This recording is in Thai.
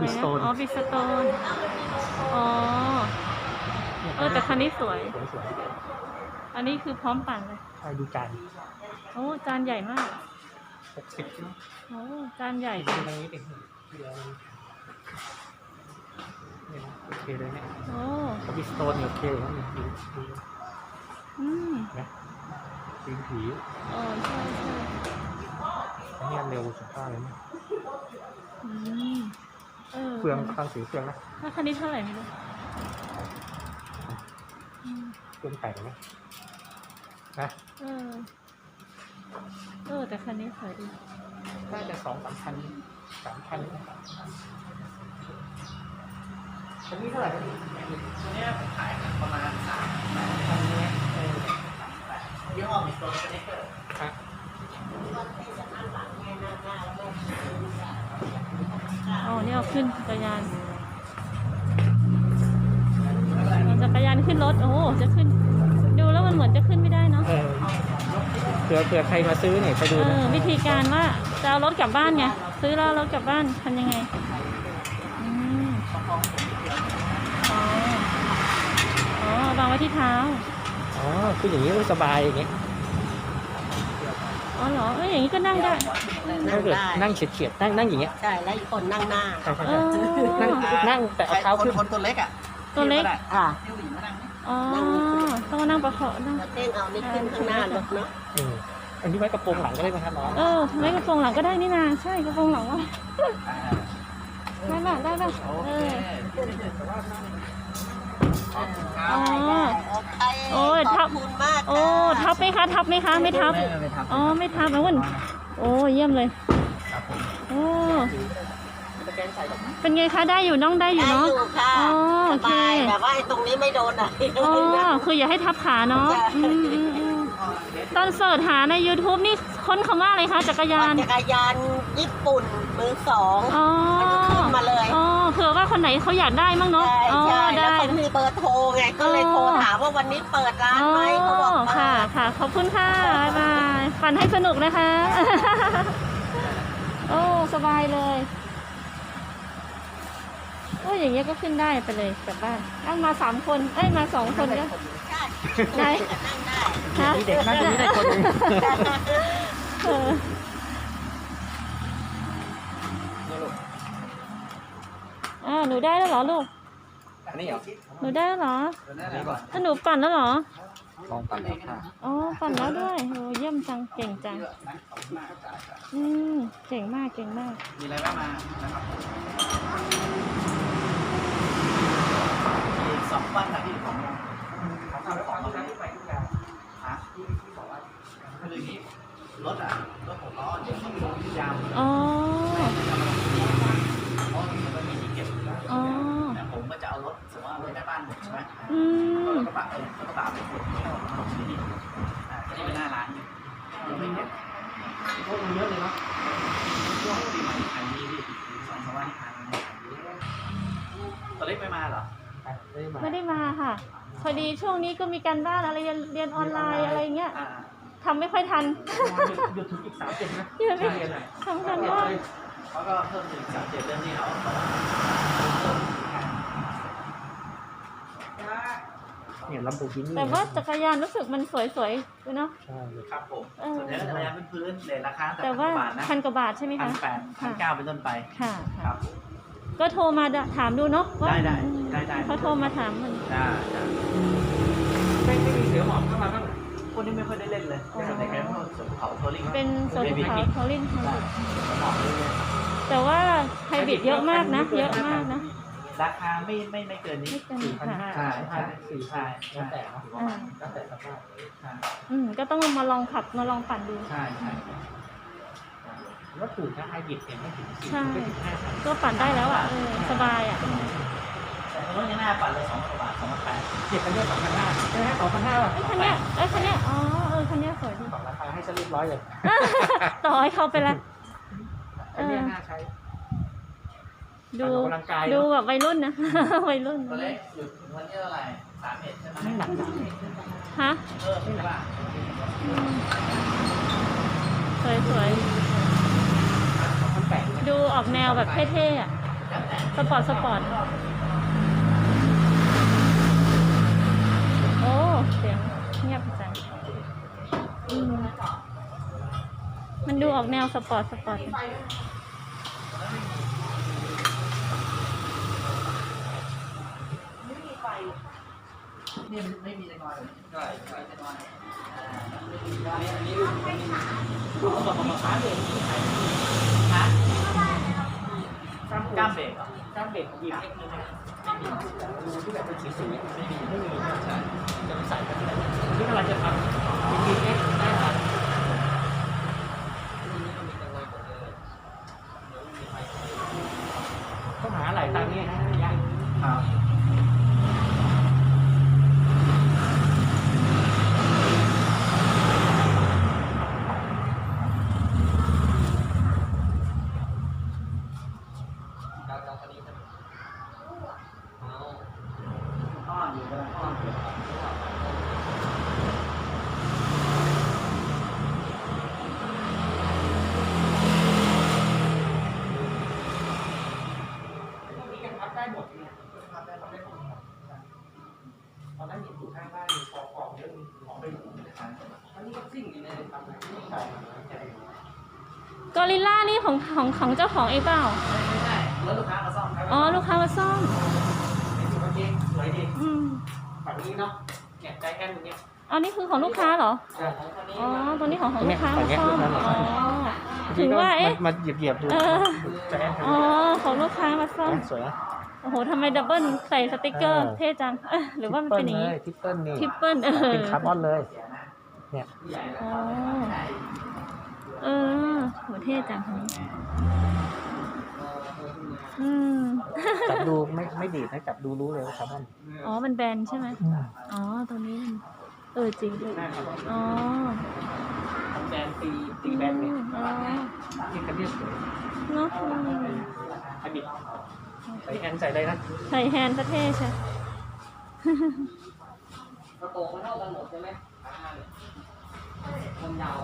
บิไหนสนะโตนอ๋อบิสโตนอ๋อ เออแต่คันนี้สวย สวยสวยอันนี้คือพร้อมปั่นเลย ใช่ดูจานโอ้จานใหญ่มากหกสิบใช่ไหมโอ้จานใหญ่ดูตรงนี้ดิเดี๋ยวเนี่ยนะโอเคเลยเนี่ยโอ้บิสโตนเนี่ยโอเคเลยนะเนี่ยดูดูอืมนะดูผีโอ้ใช่ใช่อันนี้เร็วสุดท้ายเลยนะอืมเออเฟืองฟังเสียงเฟืองนะถ้าคันนี้เท่าไหร่ไม่รู้อืมเฟืองแต่งนะนะเออ เออ แต่คันนี้สวยดีน่าจะสองสามพันสามพันอันนี้เท่าไหร่ตัวเนี้ยผมขายประมาณสามพันเนี่ยเออยี่ห้อมิสโตนสเนคเกอร์อะ อ๋อนี่เอาขึ้นจักรยานเอาจักรยานขึ้นรถ โอ้โหจะขึ้น ดูแล้วมันเหมือนจะขึ้นไม่ได้เนาะ เออเผื่อเผื่อใครมาซื้อเนี่ยไปดูเอนะอ วิธีการว่าจะเอารถกลับบ้านไง ซื้อแล้วเอารถกลับบ้านทำยังไงอืมอ๋ออ๋อวางไว้ที่เท้า อ๋อคืออย่างนี้ก็สบายอย่างนี้อ๋ อเหรอเอ้ยอย่างนี้ก็นั่งได้ถ้าเกิดนั่งเฉียดเฉียดๆนั่งนั่งอย่างเงี้ย ใช่ แล้วอีกคนนั่งหน้าใช่ใช่เอใช่อนั่งนั่งแต่เอาเท้าคนขึ้น คนตัวเล็กอะตัวเล็กค่ะที่ผู้หญิงมานั่งอ๋อ ต้องมานั่งประคองนั่ง แล้วเต้นเอานี่ขึ้นข้างหน้ารถเนาะอืมอันนี้ไว้กระโปรงหลังก็ได้ไหมครับน้องเออไม่กระโปรงหลังก็ได้นี่นา ใช่กระโปรงหลังว่าได้ป่ะได้ป่ะโอเอเคออ๋อโอเค โอ้ย ข ทั อ บบ คุณมาก โอ้ ทับ ไหมคะ ทับไหมคะ ไม่ทับ ไม่ไม่ทับอ๋อ ไม่ทับนะวุ่นโอ้เยี่ยมเลย ครับผมโอ้ตะแกรงใส่กับเป็นไงคะ ได้อยู่น้องได้อยู่ได้เนาะ อยู่ค่ะอ๋อโอสเค บายแบบว่าไอ้ตรงนี้ไม่โดนอะไรเลอ๋ยนะอคืออย่าให้ทับขาเนาะอืมอืมอืมตอนเสิร์ชหาใน YouTube นี่ค้นคำว่าอะไรคะ จักรยาน จักรยานญี่ปุ่นมือสอง อ๋อ มันก็ขึ้นมา เผื่อว่าคนไหนเขาอยากได้มั้งเนาะใช่อ๋อใช่แล้วได้ เขามีเบอร์โทรไงก็เลยโทรถามว่าวันนี้เปิดร้านไหมเขาบอกเปิค่ะ ค่ะ ขอบคุณค่ะ บ๊ายบาย ฝันให้สนุกนะคะ โอ้ สบายเลย โอ้ อย่างเงี้ยก็ขึ้นได้ไปเลยกลับบ้านนั่งมาสามคน เอ้ย มาสองคนก็ใช่ได้นั่งได้ ฮะมีเด็กนั่งตรงนี้ได้คนหนึงเออ อ่าหนูได้แล้วเหรอลูก อันนี้เหรอหนูได้แล้วเหรอตัวนั้นแหละก่อนถ้าหนูปั่นแล้วเหรอ ลองปั่นแล้วค่ะอ๋อ ปั่นแล้วด้วยโอ้เยี่ยมจัง เก่งจัง อืม เก่งมาก เก่งมาก มีอะไรบ้างมานะครับอีกสองวันนะที่ผมเขาทำของมาให้ฮะคืออย่างนี้รถอะรถหกล้อเดี๋ยวต้องลงที่ยาว อ๋อ เพราะมันมีที่เก็บอยู่แล้ว อ๋อ แต่ผมก็จะเอารถสมมติว่ารถแม่บ้านหมด ใช่ไหมอืมรถกระบะเออรถกระบะไปขนเข้าลงที่นี่อ่าก็จะเป็นหน้าร้านอยู่ยังไม่เก็บพวกมันเยอะเลยเนาะช่วงปีใหม่ขายดีพี่สองสามวันที่ผ่านมาเนี่ยขายดีตัวเล็กไม่มาเหรออะได้มาไม่ได้มาค่ะ พอดีช่วงนี้ก็มีการบ้านอะไรเรียนเรียนออนไลน์อะไรเงี้ยอ่าทำไม่ค่อยทัน หยุดถึงอีกสามเจ็ดนะหยุดไม่เรียนหน่อยทำกันบ้าน เขาก็เพิ่มถึงสามเจ็ดเรื่องที่เขาบอกว่าเนี่ยลำโพงที่นี่แต่ว่าจักรยานรู้สึกมันสวยๆด้วยเนาะ ใช่เลยครับผมเออ ส่วนใหญ่ก็จะพยายามเป็นพื้นเลทราคาแต่แต่ว่าพันกว่าบาทนะพันกว่าบาทใช่ไหมพันคะแปดพันเก้าเป็นต้นไปค่ะคค่ะ รับผม ก็โทรมาถามดูเนาะว่าได้ได้อืมได้ได้ เขาโทรมาถามมัน จ้าจ้าไม่ไม่มีเสือหมอบเข้ามาบ้างเหรอพวกนี้ไม่ค่อยได้เล่นเลยอ๋อในแคมป์พวกสวนเขาทัวริงเป็นโซนภูเขาเขาลินเขาได้ลินเหมาะเลยแต่ว่าไฮบริดเยอะมากนะ เยอะมากนะ ราคาไม่ไม่ไม่เกินนี้ไม่เกินสี่พันห้าใช่พันสี่พันใช่แล้วแต่เนาะอ่าแล้วแต่สภาพใช่อืมก็ต้องมาลองขับมาลองปั่นดู ใช่ใช่แล้วถูกนะไฮบริดเนี่ยไม่ถึงสี่ใช่ ไม่ถึงห้าพันก็ปั่นได้แล้วอะเออสบายอะแต่รถยังหน้าปัดเลยสองพันกว่าบาทสองพันแปดเจ็ดพันเรียกสองพันห้าใช่ไหมสองพันห้าเอ้ยคันเนี้ยเอ้ยคันเนี้ยอ๋อเออคันเนี้ยสวยดีสองราคาให้ซะเรียบร้อยเลยต่อให้เขาไปละ อันเนี้ยน่าใช้ ดูออกกำลังกายเนอะ ดูแบบวัยรุ่นนะ วัยรุ่นตัวเล็กหยุดถึงวันที่เท่าไหร่สามเอ็ดใช่ไหมไม่หนักนะฮะเออไม่หนักอืมสวยสวยสองพันแปดๆดูออกแนวแบบเท่ๆอะแสปอร์ตสปอร์ตโอ้เสียงเงียบจังอืมมันดูออกแนวสปอร์ตสปอร์ต นี่ไม่มีจะนอนใช่ใช่จะนอนขาเบรกที่ไหนฮะกล้ามกล้ามเบรกหรอกล้ามเบรกยิบเล็กนี่ไหมดูที่แบบเป็นสีสีไม่มีไม่มีใช่จะไปใส่กันที่ไหนที่กำลังจะทำเป็นยีบเล็กได้ไหมต้องหาหลายตังค์เนี่ยนะยาก ครับอ้อนอยู่เลยอ้อนอยู่ มีกันพับได้หมดเนี่ยพับได้พับได้หมดตอนนั้นเห็นอยู่ข้างบ้านมีกองกองเยอะของไปอยู่นะครับอันนี้ ก็ซิ่งอยู่ในทำอะไรที่ใส่ใส่กอริลล่านี่ของของของเจ้าของเองเปล่าไม่ใช่รถลูกค้ามาซ่อมครับอ๋อ ลูกค้ามาซ่อมในตัวเองสวยดีอืมฝั่งนี้เนาะเนี่ยใจแอนตรงเนี้ยอ๋อนี่คือของลูกค้าเหรอ ใช่อ๋อ ตัวนี้ของของลูกค้าตรมางเนี้ยซ่อมตรงเนี้ยอ๋อ ถึงว่าเอ๊ะมาเหยียบเหยียบๆดูเออใจแอนอ๋อ ของลูกค้ามาซ่อมสวยนะโอ้โหทำไมดับเบิลใส่สติกเกอร์เออเท่จังเอ้ยหรือว่ามันเป็นอย่างนี้ ทิปเปิลนี่ทริปเปิลเออเป็นคาร์บอนเลย เนี่ยอ๋อเออโหเท่จังคันนี้อืม จับดูไม่ไม่ดีดนะจับดูรู้เลยว่าคาร์บอนอ๋อ มันแบนใช่ไหม อ๋อ ตัวนี้มันเออจริงด้วยหน้าคาร์บอนอ๋อทำแบนตีตีแบนเนี่ยอ๋อนี่คันนี้สวยเนาะอืมอันนี้ใส่แอนใส่เลยนะใส่แฮนด์ซะเท่ใช่กระโปรงมันเท่ากันหมดใช่ไหม คนยาว